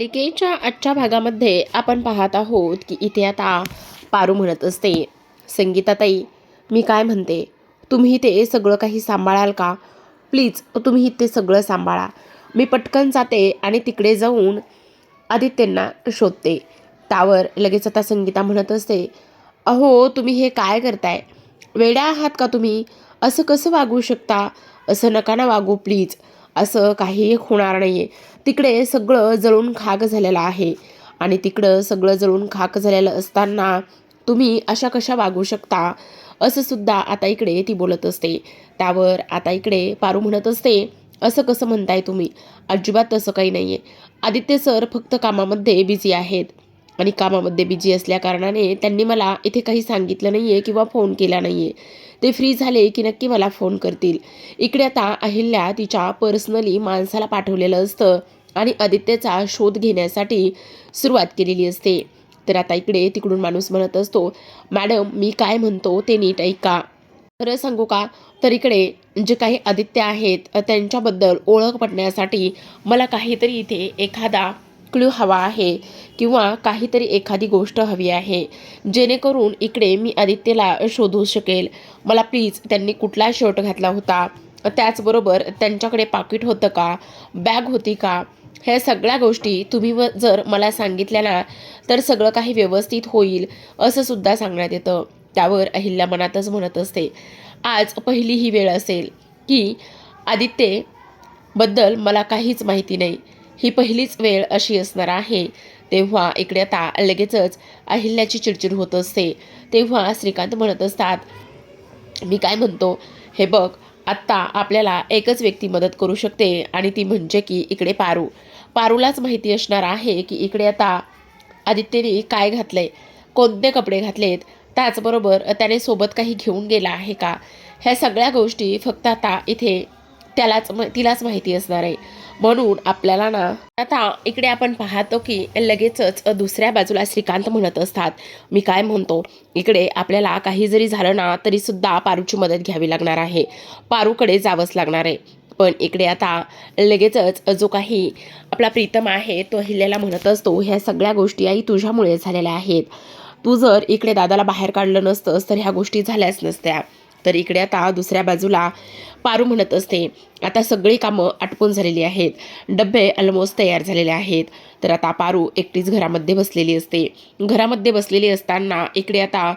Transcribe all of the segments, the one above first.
मालिकेच्या आजच्या भागामध्ये आपण पाहत आहोत की इथे आता पारू म्हणत असते. संगीताताई मी काय म्हणते? तुम्ही ते सगळं काही सांभाळाल का? प्लीज तुम्ही ते सगळं सांभाळा. मी पटकन जाते आणि तिकडे जाऊन आदित्यंना शोधते. त्यावर लगेच आता संगीता म्हणत असते अहो तुम्ही हे काय करताय? वेड्या आहात का तुम्ही? असं कसं वागू शकता? असं नका ना वागू प्लीज. असं काही होणार नाही आहे तिकडे सगळं जळून खाक झालेलं आहे. आणि तिकडं सगळं जळून खाक झालेलं असताना तुम्ही अशा कशा वागू शकता? असं सुद्धा आता इकडे ती बोलत असते. त्यावर आता इकडे पारू म्हणत असते. असं कसं म्हणताय तुम्ही? अजिबात तसं काही नाही आहे आदित्य सर फक्त कामामध्ये बिझी आहेत. आणि कामामध्ये बिझी असल्याकारणाने त्यांनी मला इथे काही सांगितलं नाही आहे किंवा फोन केला नाही आहे ते फ्री झाले की नक्की मला फोन करतील. इकडे आता अहिल्या तिच्या पर्सनली माणसाला पाठवलेलं असतं आणि आदित्यचा शोध घेण्यासाठी सुरुवात केलेली असते. तर आता इकडे तिकडून माणूस म्हणत असतो मॅडम मी काय म्हणतो ते नीट ऐका. खरं सांगू का? तर इकडे जे काही आदित्य आहेत त्यांच्याबद्दल ओळख पटण्यासाठी मला काहीतरी इथे एखादा क्ल्यू हवा आहे किंवा काहीतरी एखादी गोष्ट हवी आहे जेणेकरून इकडे मी आदित्यला शोधू शकेल. मला प्लीज त्यांनी कुठला शर्ट घातला होता? त्याचबरोबर त्यांच्याकडे पाकिट होतं का? बॅग होती का? ह्या सगळ्या गोष्टी तुम्ही व जर मला सांगितल्या ना तर सगळं काही व्यवस्थित होईल असं सुद्धा सांगण्यात येतं. त्यावर अहिल्या मनातच म्हणत असते. आज पहिली ही वेळ असेल की आदित्यबद्दल मला काहीच माहिती नाही. ही पहिलीच वेळ अशी असणार आहे. तेव्हा इकडे आता लगेचच अहिल्याची चिडचिड होत असते. तेव्हा श्रीकांत म्हणत असतात मी काय म्हणतो? हे बघ आत्ता आपल्याला एकच व्यक्ती मदत करू शकते आणि ती म्हणजे की इकडे पारू. पारूलाच माहिती असणार आहे की इकडे आता आदित्यने काय घातलंय? कोणते कपडे घातलेत? त्याचबरोबर त्याने सोबत काही घेऊन गेला आहे का? ह्या सगळ्या गोष्टी फक्त आता इथे त्यालाच तिलाच माहिती असणार आहे. म्हणून आपल्याला ना आता इकडे आपण पाहतो की लगेचच दुसऱ्या बाजूला श्रीकांत म्हणत असतात. मी काय म्हणतो? इकडे आपल्याला काही जरी झालं ना तरी सुद्धा पारूची मदत घ्यावी लागणार आहे. पारूकडे जावंच लागणार आहे. पण इकडे आता लगेचच जो काही आपला प्रीतम आहे तो हिल्याला म्हणत असतो ह्या सगळ्या गोष्टी आई तुझ्यामुळे झालेल्या आहेत. तू जर इकडे दादाला बाहेर काढलं नसतंस तर ह्या गोष्टी झाल्याच नसत्या. तर इकडे आता दुसऱ्या बाजूला पारू म्हणत असते. आता सगळी कामं आटपून झालेली आहेत. डबे ऑलमोस्ट तयार झालेले आहेत. तर आता पारू एकटीच घरामध्ये बसलेली असते. घरामध्ये बसलेली असताना इकडे आता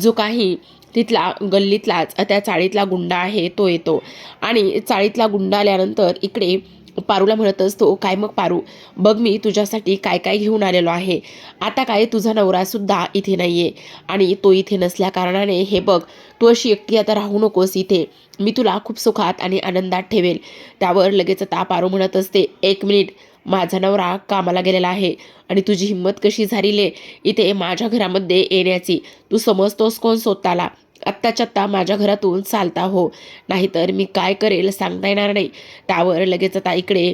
जो काही तिथला गल्लीतलाच त्या चाळीतला गुंडा आहे तो येतो. आणि चाळीतला गुंडा आल्यानंतर इकडे पारूला म्हणत असतो काय मग पारू? बघ मी तुझ्यासाठी काय काय घेऊन आलेलो आहे. आता काय तुझा नवरासुद्धा इथे नाही आहे आणि तो इथे नसल्या कारणाने हे बघ तू अशी एकटी आता राहू नकोस इथे. मी तुला खूप सुखात आणि आनंदात ठेवेल. त्यावर लगेच आता पारू म्हणत असते एक मिनिट माझा नवरा कामाला गेलेला आहे आणि तुझी हिंमत कशी झालीले? इथे माझ्या घरामध्ये येण्याची. तू समजतोस कोण स्वतःला? आत्ताच्या आत्ता माझ्या घरातून चालता हो. नाहीतर मी काय करेल सांगता येणार नाही. त्यावर लगेच आता इकडे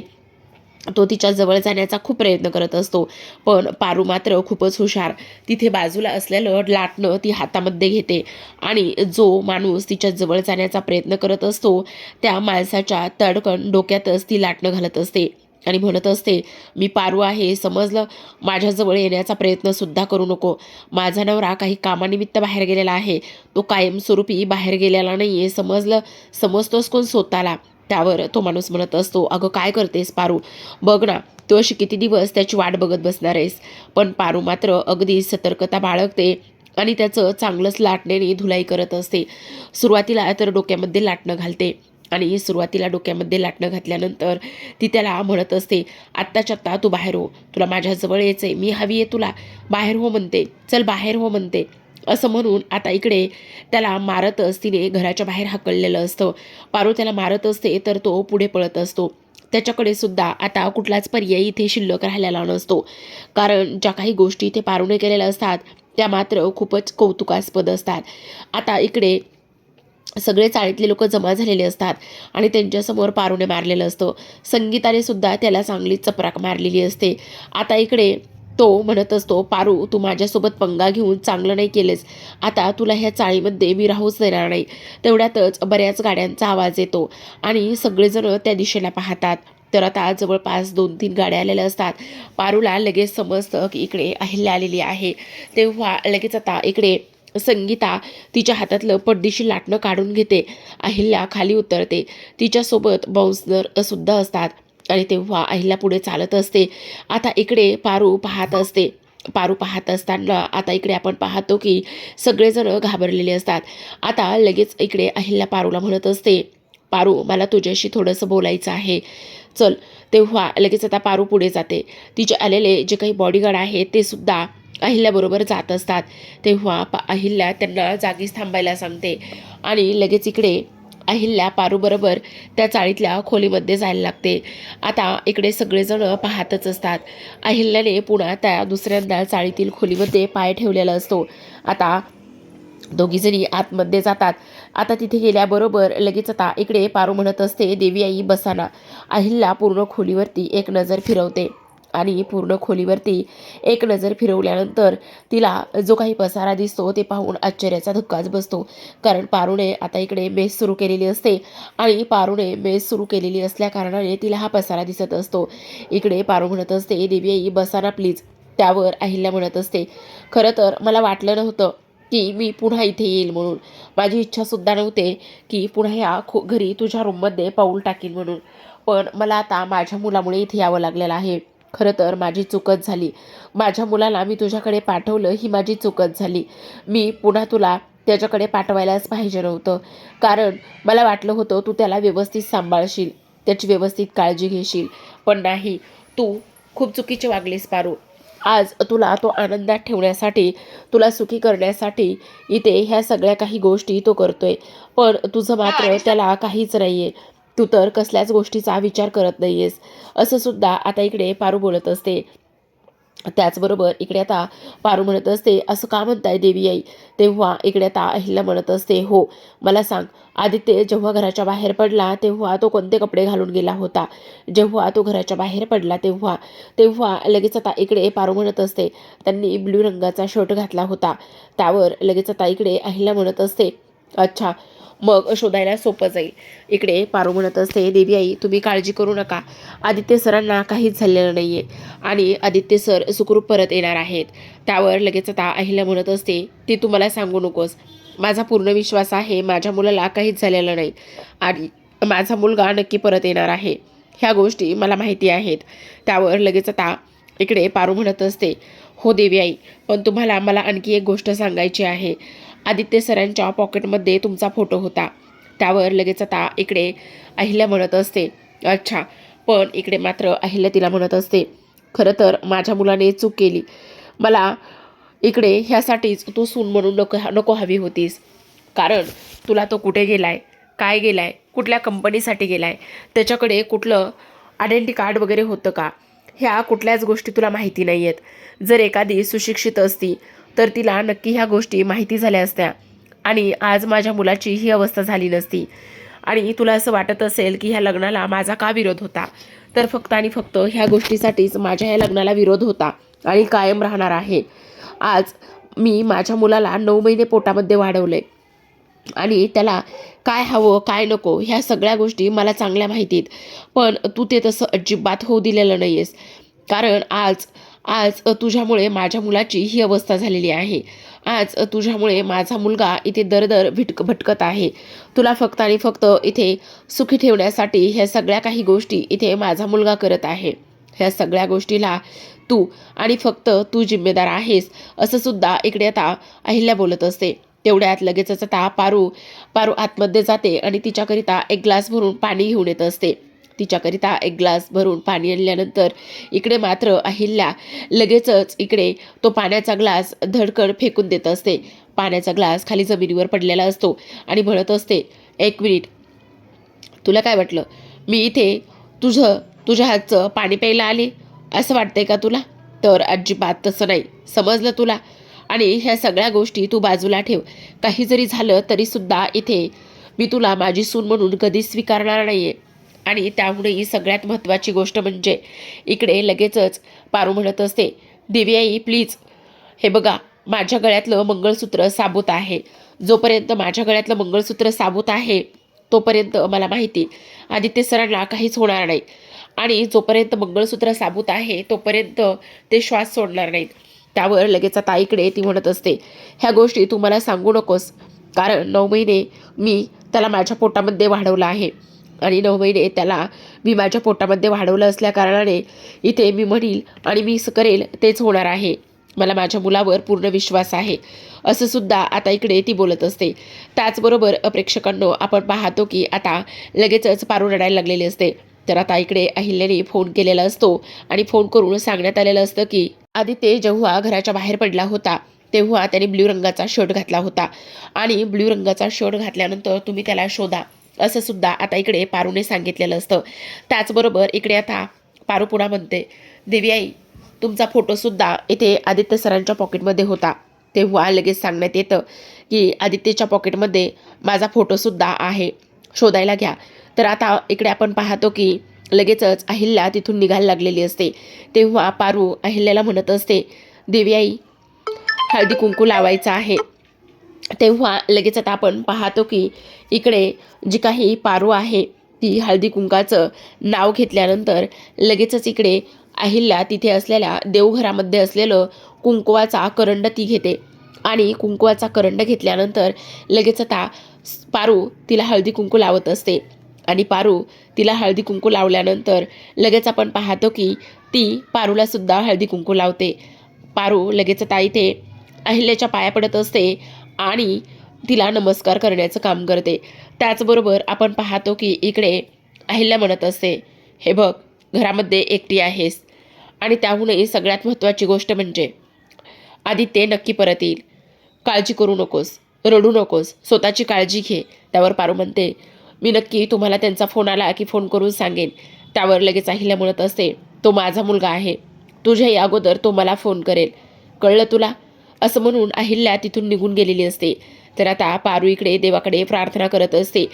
तो तिच्या जवळ जाण्याचा खूप प्रयत्न करत असतो. पण पारू मात्र खूपच हुशार. तिथे बाजूला असलेलं लाटणं ती हातामध्ये घेते आणि जो माणूस तिच्या जवळ जाण्याचा प्रयत्न करत असतो त्या माणसाच्या तडकण डोक्यातच ती लाटणं घालत असते. आणि म्हणत असते मी पारू आहे समजलं? माझ्याजवळ येण्याचा प्रयत्नसुद्धा करू नको. माझा नवरा काही कामानिमित्त बाहेर गेलेला आहे. तो कायमस्वरूपी बाहेर गेलेला नाही आहे समजलं? समजतोस कोण स्वतःला? त्यावर तो माणूस म्हणत असतो अगं काय करतेस पारू? बघ ना तू अशी किती दिवस त्याची वाट बघत बसणार आहेस. पण पारू मात्र अगदी सतर्कता बाळगते आणि त्याचं चांगलंच लाटण्याने धुलाई करत असते. सुरुवातीला तर डोक्यामध्ये लाटणं घालते. आणि सुरुवातीला डोक्यामध्ये लाटणं घातल्यानंतर ती त्याला म्हणत असते आत्ताच्या आत्ता तू बाहेर हो तुला माझ्याजवळ यायचं आहे मी हवी आहे तुला. बाहेर हो म्हणते चल बाहेर हो म्हणते. असं म्हणून आता इकडे त्याला मारतच तिने घराच्या बाहेर हाकललेलं असतं. पारू त्याला मारत असते तर तो पुढे पळत असतो. त्याच्याकडे सुद्धा आता कुठलाच पर्याय इथे शिल्लक राहिलेला नसतो. कारण ज्या काही गोष्टी इथे पारूने केलेल्या असतात त्या मात्र खूपच कौतुकास्पद असतात. आता इकडे सगळे चाळीतले लोक जमा झालेले असतात आणि त्यांच्यासमोर पारूने मारलेलं असतं. संगीताने सुद्धा त्याला चांगली चपराक मारलेली असते. आता इकडे तो म्हणत असतो पारू तू माझ्यासोबत पंगा घेऊन चांगलं नाही केलेस. आता तुला ह्या चाळीमध्ये मी राहूच देणार नाही. तेवढ्यातच बऱ्याच गाड्यांचा आवाज येतो आणि सगळेजण त्या दिशेला पाहतात. तर आता जवळपास दोन तीन गाड्या आलेल्या असतात. पारूला लगेच समजतं की इकडे अहिल्या आलेली आहे. तेव्हा लगेच आता इकडे संगीता तिच्या हातातलं पडदीशी लाटणं काढून घेते. अहिल्या खाली उतरते. तिच्यासोबत बाउन्सनर सुद्धा असतात. आणि तेव्हा अहिल्या पुढे चालत असते. आता इकडे पारू पाहत असते. पारू पाहत असताना आता इकडे आपण पाहतो की सगळेजण घाबरलेले असतात. आता लगेच इकडे अहिल्या पारूला म्हणत असते पारू मला तुझ्याशी थोडंसं बोलायचं आहे. चल. तेव्हा लगेच आता पारू पुढे जाते. तिचे आलेले जे काही बॉडीगार्ड आहेत ते सुद्धा अहिल्याबरोबर जात असतात. तेव्हा पा अहिल्या त्यांना जागीच थांबायला सांगते. आणि लगेच इकडे अहिल्या पारूबरोबर त्या चाळीतल्या खोलीमध्ये जायला लागते. आता इकडे सगळेजण पाहतच असतात. अहिल्याने पुन्हा त्या दुसऱ्यांदा चाळीतील खोलीमध्ये पाय ठेवलेला असतो. आता दोघीजणी आतमध्ये जातात. आता तिथे गेल्याबरोबर लगेच आता इकडे पारू म्हणत असते देवी आई बसाना. अहिल्या पूर्ण खोलीवरती एक नजर फिरवते. आणि पूर्ण खोलीवरती एक नजर फिरवल्यानंतर तिला जो काही पसारा दिसतो ते पाहून आश्चर्याचा धक्काच बसतो. कारण पारूने आता इकडे मेस सुरू केलेली असते आणि पारूने मेस सुरू केलेली असल्या कारणाने तिला हा पसारा दिसत असतो. इकडे पारू म्हणत असते देवी आई बसाना प्लीज त्यावर अहिल्या म्हणत असते. खरं तर मला वाटलं नव्हतं की मी पुन्हा इथे येईल म्हणून. माझी इच्छासुद्धा नव्हते की पुन्हा ह्या खो घरी तुझ्या रूममध्ये पाऊल टाकीन म्हणून. पण मला आता माझ्या मुलामुळे इथे यावं लागलेलं आहे. खरं तर माझी चूकच झाली. माझ्या मुलाला मी तुझ्याकडे पाठवलं ही माझी चूकच झाली. मी पुन्हा तुला त्याच्याकडे पाठवायलाच पाहिजे नव्हतं. कारण मला वाटलं होतं तू त्याला व्यवस्थित सांभाळशील त्याची व्यवस्थित काळजी घेशील. पण नाही तू खूप चुकीचे वागलीस पारू आज तुला तो आनंदात ठेवण्यासाठी तुला सुखी करण्यासाठी इथे ह्या सगळ्या काही गोष्टी तो करतोय. पण तुझं मात्र त्याला काहीच नाही आहे तू तर कसल्याच गोष्टीचा विचार करत नाही आहेस असं सुद्धा आता इकडे पारू बोलत असते. त्याचबरोबर इकडे आता पारू म्हणत असते असं का म्हणताय देवी आई? तेव्हा इकडे आता अहिल्या म्हणत असते हो मला सांग आदित्य जेव्हा घराच्या बाहेर पडला तेव्हा तो कोणते कपडे घालून गेला होता? जेव्हा तो घराच्या बाहेर पडला तेव्हा तेव्हा लगेच आता इकडे पारू म्हणत असते त्यांनी ब्ल्यू रंगाचा शर्ट घातला होता. त्यावर लगेच आता इकडे अहिल्या म्हणत असते अच्छा मग शोधायला सोपं जाईल. इकडे पारू म्हणत असते देवी आई तुम्ही काळजी करू नका. आदित्य सरांना काहीच झालेलं नाही आहे आणि आदित्य सर सुखरूप परत येणार आहेत. त्यावर लगेच आता अहिल्या म्हणत असते ती तुम्हाला सांगू नकोस. माझा पूर्ण विश्वास आहे माझ्या मुलाला काहीच झालेलं नाही. आणि माझा मुलगा नक्की परत येणार आहे. ह्या गोष्टी मला माहिती आहेत. त्यावर लगेच आता इकडे पारू म्हणत असते हो देवी आई पण तुम्हाला मला आणखी एक गोष्ट सांगायची आहे. आदित्य सरांच्या पॉकेटमध्ये तुमचा फोटो होता. त्यावर लगेच आता इकडे अहिल्या म्हणत असते. अच्छा पण इकडे मात्र अहिल्या तिला म्हणत असते. खरं तर माझ्या मुलाने चूक केली. मला इकडे ह्यासाठीच तू सून म्हणून नको नको हवी होतीस. कारण तुला तो कुठे गेलाय? काय गेलाय? कुठल्या कंपनीसाठी गेलाय? त्याच्याकडे कुठलं आयडेंटी कार्ड वगैरे होतं का? ह्या कुठल्याच गोष्टी तुला माहिती नाही आहेत जर एखादी सुशिक्षित असती तर तिला नक्की ह्या गोष्टी माहिती झाल्या असत्या. आणि आज माझ्या मुलाची ही अवस्था झाली नसती. आणि तुला असं वाटत असेल की ह्या लग्नाला माझा का विरोध होता? तर फक्त आणि फक्त ह्या गोष्टीसाठीच माझ्या ह्या लग्नाला विरोध होता आणि कायम राहणार आहे. आज मी माझ्या मुलाला नऊ महिने पोटामध्ये वाढवले. आणि त्याला काय हवं काय नको ह्या सगळ्या गोष्टी मला चांगल्या माहितीत. पण तू ते तसं अजिबात होऊ दिलेलं नाही आहेस कारण आज आज तुझ्यामुळे माझ्या मुलाची ही अवस्था झालेली आहे. आज तुझ्यामुळे माझा मुलगा इथे दरदर भिटक भटकत आहे. तुला फक्त आणि फक्त इथे सुखी ठेवण्यासाठी ह्या सगळ्या काही गोष्टी इथे माझा मुलगा करत आहे. ह्या सगळ्या गोष्टीला तू आणि फक्त तू जिम्मेदार आहेस असं सुद्धा इकडे आता अहिल्या बोलत असते. तेवढ्यात लगेचच आता पारू पारू आतमध्ये जाते आणि तिच्याकरिता एक ग्लास भरून पाणी घेऊन येत असते. तिच्याकरिता एक ग्लास भरून पाणी आणल्यानंतर इकडे मात्र अहिल्या लगेचच इकडे तो पाण्याचा ग्लास धडकड फेकून देत असते. पाण्याचा ग्लास खाली जमिनीवर पडलेला असतो आणि म्हणत असते एक मिनिट तुला काय वाटलं? मी इथे तुझं तुझ्या हातचं पाणी प्यायला आले? असं वाटतंय का तुला? तर अजिबात तसं नाही. समजलं तुला? आणि ह्या सगळ्या गोष्टी तू बाजूला ठेव. काही जरी झालं तरीसुद्धा इथे मी तुला माझी सून म्हणून कधीच स्वीकारणार नाही आहे आणि त्यामुळे ही सगळ्यात महत्त्वाची गोष्ट म्हणजे इकडे लगेचच पारू म्हणत असते दिव्याई आई प्लीज हे बघा माझ्या गळ्यातलं मंगळसूत्र साबूत आहे. जोपर्यंत माझ्या गळ्यातलं मंगळसूत्र साबूत आहे तोपर्यंत मला माहिती आदित्य सरांना काहीच होणार नाही. आणि जोपर्यंत मंगळसूत्र साबूत आहे तोपर्यंत ते श्वास सोडणार नाहीत. त्यावर लगेच आता इकडे ती म्हणत असते ह्या गोष्टी तू मला सांगू नकोस कारण नऊ महिने मी त्याला माझ्या पोटामध्ये वाढवलं आहे. आणि नऊ महिने त्याला मी माझ्या पोटामध्ये वाढवलं असल्याकारणाने इथे मी म्हणील आणि मी स- करेल तेच होणार आहे. मला माझ्या मुलावर पूर्ण विश्वास आहे. असं सुद्धा आता इकडे ती बोलत असते. त्याचबरोबर प्रेक्षकांनो आपण पाहतो की आता लगेचच पारू रडायला लागलेली असते. तर आता इकडे अहिल्याने फोन केलेला असतो आणि फोन करून सांगण्यात आलेलं असतं की आदित्य जेव्हा घराच्या बाहेर पडला होता तेव्हा त्याने ब्ल्यू रंगाचा शर्ट घातला होता. आणि ब्ल्यू रंगाचा शर्ट घातल्यानंतर तुम्ही त्याला शोधा. असं सुद्धा आता इकडे पारूने सांगितलेलं असतं. त्याचबरोबर इकडे आता पारू पुन्हा म्हणते देवी आई तुमचा फोटोसुद्धा इथे आदित्य सरांच्या पॉकेटमध्ये होता. तेव्हा लगेच सांगण्यात येतं की आदित्यच्या पॉकेटमध्ये माझा फोटोसुद्धा आहे. शोधायला घ्या. तर आता इकडे आपण पाहतो की लगेचच अहिल्या तिथून निघायला लागलेली असते. तेव्हा पारू अहिल्याला म्हणत असते देवी आई हळदी कुंकू लावायचं आहे. तेव्हा लगेच आता आपण पाहतो की इकडे जी काही पारू आहे ती हळदी कुंकाचं नाव घेतल्यानंतर लगेचच इकडे अहिल्या तिथे असलेल्या देवघरामध्ये असलेलं कुंकवाचा करंड ती घेते. आणि कुंकवाचा करंड घेतल्यानंतर लगेच आता पारू तिला हळदी कुंकू लावत असते. आणि पारू तिला हळदी कुंकू लावल्यानंतर लगेच आपण पाहतो की ती पारूला सुद्धा हळदी कुंकू लावते. पारू लगेच आता इथे अहिल्याच्या पाया पडत असते. आणि तिला नमस्कार करण्याचं काम करते. त्याचबरोबर आपण पाहतो की इकडे अहिल्या म्हणत असते हे बघ घरामध्ये एकटी आहेस. आणि त्याहूनही सगळ्यात महत्त्वाची गोष्ट म्हणजे आदित्य नक्की परत येईल. काळजी करू नकोस रडू नकोस स्वतःची काळजी घे. त्यावर पारू म्हणते मी नक्की तुम्हाला त्यांचा फोन आला की फोन करून सांगेन. त्यावर लगेच अहिल्या म्हणत असते तो माझा मुलगा आहे. तुझ्याही अगोदर तो मला फोन करेल. कळलं तुला? असं म्हणून अहिल्या तिथून निघून गेलेली असते. तर आता पारू इकडे देवाकडे प्रार्थना करत असते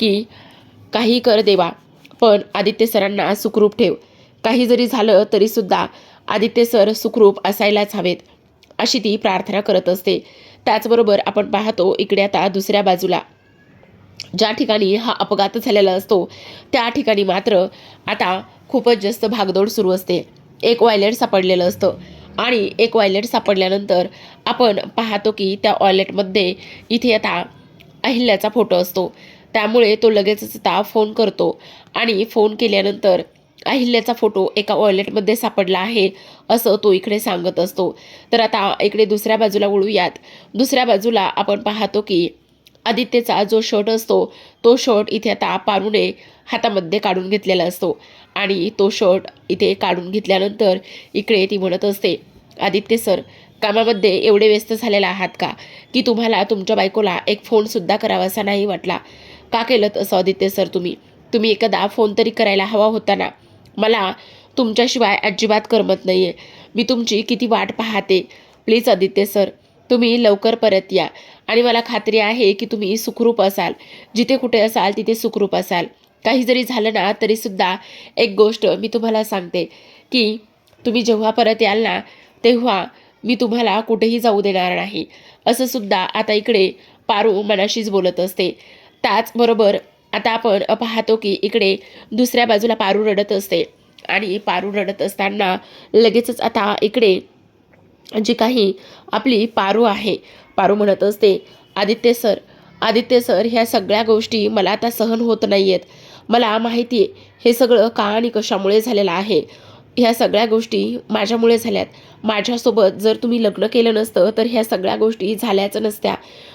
की काही कर देवा पण आदित्य सरांना सुखरूप ठेव. काही जरी झालं तरीसुद्धा आदित्य सर सुखरूप असायलाच हवेत अशी ती प्रार्थना करत असते. त्याचबरोबर आपण पाहतो इकडे आता दुसऱ्या बाजूला. ज्या ठिकाणी हा अपघात झालेला असतो त्या ठिकाणी मात्र आता खूपच जास्त भागदौड सुरू असते. एक वॉयलेट सापडलेलं असतं. आणि एक वॉयलेट सापडल्यानंतर आपण पाहतो की त्या वॉयलेटमध्ये इथे आता अहिल्याचा फोटो असतो. त्यामुळे तो लगेचच आता फोन करतो आणि फोन केल्यानंतर अहिल्याचा फोटो एका वॉयलेटमध्ये सापडला आहे असं तो इकडे सांगत असतो. तर आता इकडे दुसऱ्या बाजूला वळूयात. दुसऱ्या बाजूला आपण पाहतो की आदित्यचा जो शर्ट असतो तो शर्ट इथे आता पारूने हातामध्ये काढून घेतलेला असतो. आणि तो शर्ट इथे काढून घेतल्यानंतर इकडे ती म्हणत असते आदित्य सर कामामध्ये एवढे व्यस्त झालेला आहात का? की तुम्हाला तुमच्या बायकोला एक फोनसुद्धा करावासा नाही वाटला? का केलं तसं आदित्य सर तुम्ही? तुम्ही एखादा फोन तरी करायला हवा होता ना? मला तुमच्याशिवाय अजिबात करमत नाही आहे मी तुमची किती वाट पाहते. प्लीज आदित्य सर तुम्ही लवकर परत या. आणि मला खात्री आहे की तुम्ही सुखरूप असाल. जिथे कुठे असाल तिथे सुखरूप असाल. काही जरी झालं ना तरीसुद्धा एक गोष्ट मी तुम्हाला सांगते की तुम्ही जेव्हा परत याल ना तेव्हा मी तुम्हाला कुठेही जाऊ देणार नाही. असं सुद्धा आता इकडे पारू मनाशीच बोलत असते. त्याचबरोबर आता आपण पाहतो की इकडे दुसऱ्या बाजूला पारू रडत असते. आणि पारू रडत असताना लगेचच आता इकडे जी काही आपली पारू आहे पारू म्हणत असते आदित्य सर आदित्य सर ह्या सगळ्या गोष्टी मला आता सहन होत नाही आहेत मला माहिती आहे. हे सगळं का आणि कशामुळे झालेलं आहे? ह्या सगळ्या गोष्टी माझ्यामुळे झाल्यात. माझ्यासोबत जर तुम्ही लग्न केलं नसतं तर ह्या सगळ्या गोष्टी झाल्याच नसत्या.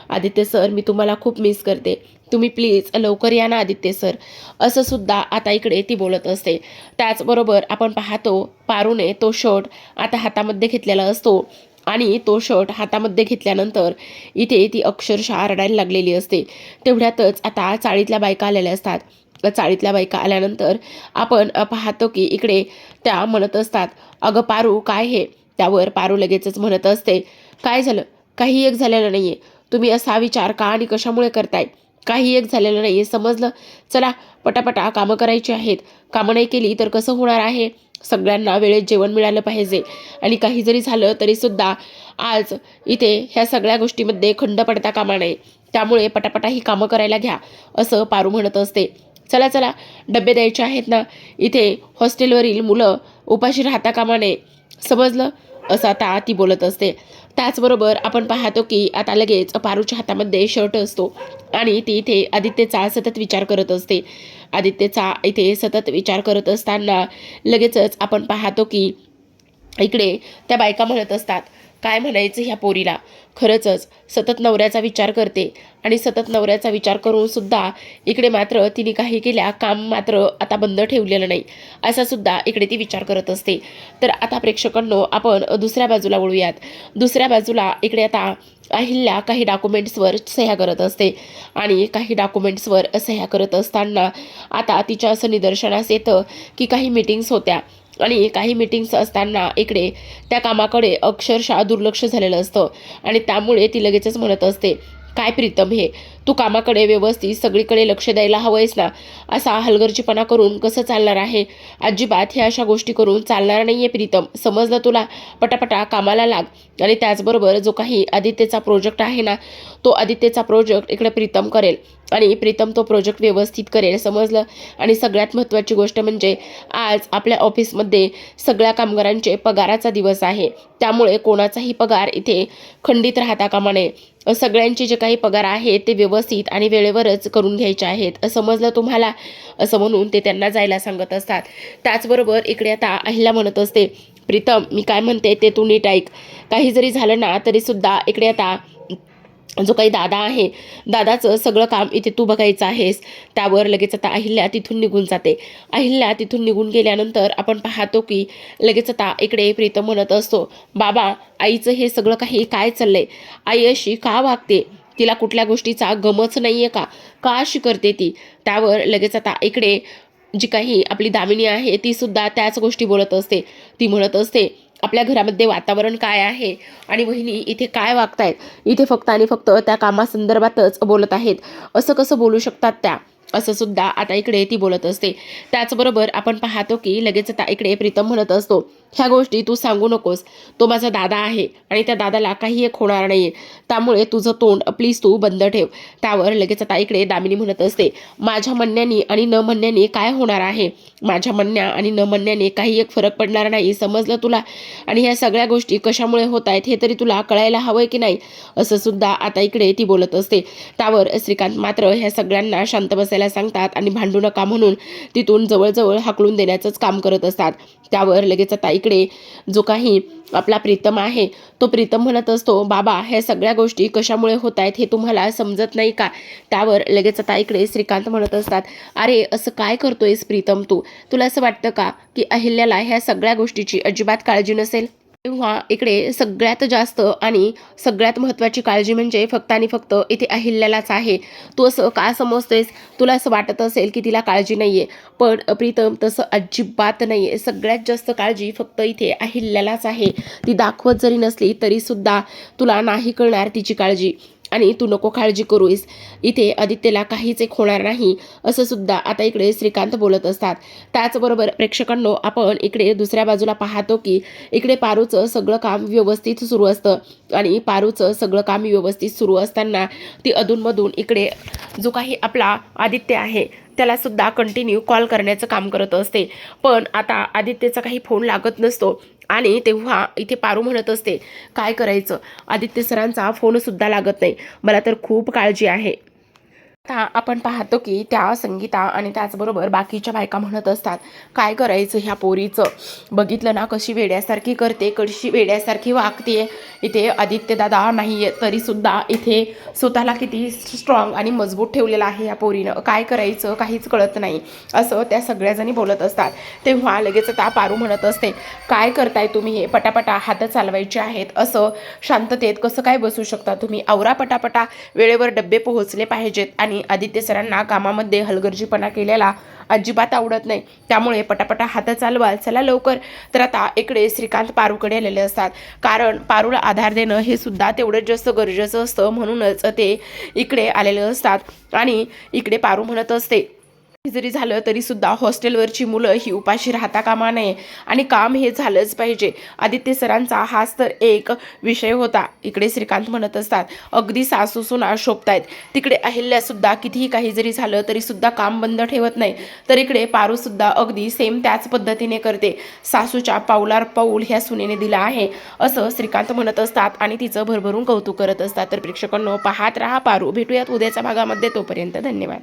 आदित्य सर मी तुम्हाला खूप मिस करते. तुम्ही प्लीज लवकर या ना आदित्य सर. असं सुद्धा आता इकडे ती बोलत असते. त्याचबरोबर आपण पाहतो पारूने तो शर्ट आता हातामध्ये घेतलेला असतो. आणि तो शर्ट हातामध्ये घेतल्यानंतर इथे ती अक्षरशः रडायला लागलेली असते. तेवढ्यातच आता चाळीतल्या बायका आलेल्या असतात. चाळीतल्या बायका आल्यानंतर आपण पाहतो की इकडे त्या म्हणत असतात अगं पारू काय हे? त्यावर पारू लगेचच म्हणत असते काय झालं? काही एक झालेलं नाही आहे तुम्ही असा विचार का आणि कशामुळे करताय? काही एक झालेलं नाही आहे समजलं? चला पटापटा कामं करायची आहेत. कामं नाही केली तर कसं होणार आहे? सगळ्यांना वेळेत जेवण मिळालं पाहिजे. आणि काही जरी झालं तरीसुद्धा आज इथे ह्या सगळ्या गोष्टीमध्ये खंड पडता कामा नये. त्यामुळे पटापटा ही कामं करायला घ्या असं पारू म्हणत असते. चला चला डबे द्यायचे आहेत ना. इथे हॉस्टेलवरील मुलं उपाशी राहता कामा नये समजलं असं आता ती बोलत असते. त्याचबरोबर आपण पाहतो की आता लगेच पारूच्या हातामध्ये शर्ट असतो आणि ती इथे आदित्यचा सतत विचार करत असते. आदित्यचा इथे सतत विचार करत असताना लगेचच आपण पाहतो की इकडे त्या बायका म्हणत असतात काय म्हणायचं ह्या पोरीला? खरंचच सतत नवऱ्याचा विचार करते. आणि सतत नवऱ्याचा विचार करून सुद्धा इकडे मात्र तिने काही केल्या काम मात्र आता बंद ठेवलेलं नाही असा सुद्धा इकडे ती विचार करत असते. तर आता प्रेक्षकांनो आपण दुसऱ्या बाजूला वळूयात. दुसऱ्या बाजूला इकडे आता अहिल्या काही डॉक्युमेंट्सवर सह्या करत असते आणि काही डॉक्युमेंट्सवर सह्या करत असताना आता तिच्या असं निदर्शनास येतं की काही मीटिंग्स होत्या आणि काही मीटिंग्स असताना इकडे त्या कामाकडे अक्षरशः दुर्लक्ष झालेलं असतं आणि त्यामुळे ती लगेचच म्हणत असते काय प्रीतम हे? तू कामाकडे व्यवस्थित सगळीकडे लक्ष द्यायला हवंयस ना? असा हलगर्जीपणा करून कसं चालणार आहे? अजिबात ह्या अशा गोष्टी करून चालणार नाही आहे प्रीतम. समजलं तुला? पटापटा कामाला लाग. आणि त्याचबरोबर जो काही आदित्यचा प्रोजेक्ट आहे ना तो आदित्यचा प्रोजेक्ट इकडे प्रीतम करेल. आणि प्रीतम तो प्रोजेक्ट व्यवस्थित करेल. समजलं? आणि सगळ्यात महत्त्वाची गोष्ट म्हणजे आज आपल्या ऑफिसमध्ये सगळ्या कामगारांचे पगाराचा दिवस आहे. त्यामुळे कोणाचाही पगार इथे खंडित राहता कामा नये. सगळ्यांचे जे काही पगार आहेत ते व्यवस्थित आणि वेळेवरच करून घ्यायचे आहेत. समजलं तुम्हाला? असं म्हणून ते त्यांना जायला सांगत असतात. त्याचबरोबर इकडे आता अहिला म्हणत असते प्रीतम मी काय म्हणते ते तू नीट ऐक. काही जरी झालं ना तरीसुद्धा इकडे आता जो काही दादा आहे दादाचं सगळं काम इथे तू बघायचं आहेस. त्यावर लगेच आता अहिल्या तिथून निघून जाते. अहिल्या तिथून निघून गेल्यानंतर आपण पाहतो की लगेच आता इकडे प्रीतम म्हणत असतो बाबा आईचं हे सगळं काही काय चाललंय? आई अशी का वागते? तिला कुठल्या गोष्टीचा गमच नाही आहे का? का अशी करते ती? त्यावर लगेच आता इकडे जी काही आपली दामिनी आहे ती सुद्धा त्याच गोष्टी बोलत असते. ती म्हणत असते आपल्या घरामध्ये वातावरण काय आहे आणि वहिनी इथे काय वागतायत? इथे फक्त आणि फक्त त्या कामासंदर्भातच बोलत आहेत. असं कसं बोलू शकतात त्या? असं सुद्धा आता इकडे ती बोलत असते. त्याचबरोबर आपण पाहतो की लगेच आता इकडे प्रीतम म्हणत असतो ह्या गोष्टी तू सांगू नकोस. तो माझा दादा आहे आणि त्या दादाला काही एक होणार नाही त्यामुळे तुझं तोंड प्लीज तू बंद ठेव. त्यावर लगेच आता इकडे दामिनी म्हणत असते माझ्या म्हणण्याने आणि न म्हणण्याने काय होणार आहे? माझ्या म्हणण्या आणि न म्हणण्याने काही एक फरक पडणार नाही समजलं तुला? आणि ह्या सगळ्या गोष्टी कशामुळे होत आहेत हे तरी तुला कळायला हवंय की नाही? असं सुद्धा आता इकडे ती बोलत असते. त्यावर श्रीकांत मात्र ह्या सगळ्यांना शांत बसायला सांगतात आणि भांडू नका म्हणून तिथून जवळजवळ हाकलून देण्याचंच काम करत असतात. त्यावर लगेच आता इकडे जो काही आपला प्रीतम आहे तो प्रीतम म्हणत असतो बाबा ह्या सगळ्या गोष्टी कशामुळे होत आहेत हे तुम्हाला समजत नाही का? त्यावर लगेच आता इकडे श्रीकांत म्हणत असतात अरे असं काय करतोयस प्रीतम तू? तुला असं वाटतं का की अहिल्याला ह्या सगळ्या गोष्टीची अजिबात काळजी नसेल? तेव्हा इकडे सगळ्यात जास्त आणि सगळ्यात महत्त्वाची काळजी म्हणजे फक्त आणि फक्त इथे अहिल्यालाच आहे. तू असं का समजतेस तुला असं वाटत असेल की तिला काळजी नाही आहे पण प्रीतम तसं अजिबात नाही आहे सगळ्यात जास्त काळजी फक्त इथे अहिल्यालाच आहे. ती दाखवत जरी नसली तरीसुद्धा तुला नाही कळणार तिची काळजी. आणि तू नको काळजी करूस. इथे आदित्यला काहीच एक होणार नाही असं सुद्धा आता इकडे श्रीकांत बोलत असतात. त्याचबरोबर प्रेक्षकांनो आपण इकडे दुसऱ्या बाजूला पाहतो की इकडे पारूचं सगळं काम व्यवस्थित सुरू असतं. आणि पारूचं सगळं काम व्यवस्थित सुरू असताना ती अधूनमधून इकडे जो काही आपला आदित्य आहे त्याला सुद्धा कंटिन्यू कॉल करण्याचं काम करत असते. पण आता आदित्यचा काही फोन लागत नसतो. आणि तेव्हा इथे पारू म्हणत असते काय करायचं? आदित्य सरांचा फोनसुद्धा लागत नाही. मला तर खूप काळजी आहे. आता आपण पाहतो की त्या संगीता आणि त्याचबरोबर बाकीच्या बायका म्हणत असतात काय करायचं ह्या पोरीचं? बघितलं ना कशी वेड्यासारखी करते कशी वेड्यासारखी वागते. इथे आदित्यदादा नाही आहे तरीसुद्धा इथे स्वतःला किती स्ट्रॉंग आणि मजबूत ठेवलेलं आहे या पोरीनं. काय करायचं? काहीच कळत नाही. असं त्या सगळ्याजणी बोलत असतात. तेव्हा लगेच ता पारू म्हणत असते काय करताय तुम्ही? हे पटापटा हात चालवायचे आहेत. असं शांततेत कसं काय बसू शकता तुम्ही? आवरा पटापटा. वेळेवर डब्बे पोहोचले पाहिजेत आणि आदित्य सरांना कामामध्ये हलगर्जीपणा केलेला अजिबात आवडत नाही. त्यामुळे पटापटा हात चालवाल चला लवकर. तर आता इकडे श्रीकांत पारूकडे आलेले असतात. कारण पारूला आधार देणं हे सुद्धा तेवढंच जास्त गरजेचं असतं म्हणूनच ते इकडे आलेले असतात. आणि इकडे पारू म्हणत असते जरी झालं तरी सुद्धा हॉस्टेलवरची मुलं ही उपाशी राहता कामा नये. आणि काम हे झालंच पाहिजे. आदित्य सरांचा हाच तर एक विषय होता. इकडे श्रीकांत म्हणत असतात अगदी सासू सुना शोभतायत. तिकडे अहिल्या सुद्धा कितीही काही जरी झालं तरी सुद्धा काम बंद ठेवत नाही. तर इकडे पारू सुद्धा अगदी सेम त्याच पद्धतीने करते. सासूच्या पावलार पाऊल ह्या सुनेने दिला आहे. असं श्रीकांत म्हणत असतात आणि तिचं भरभरून कौतुक करत असतात. तर प्रेक्षकांनो पाहत राहा पारू. भेटूयात उद्याच्या भागामध्ये. तोपर्यंत धन्यवाद.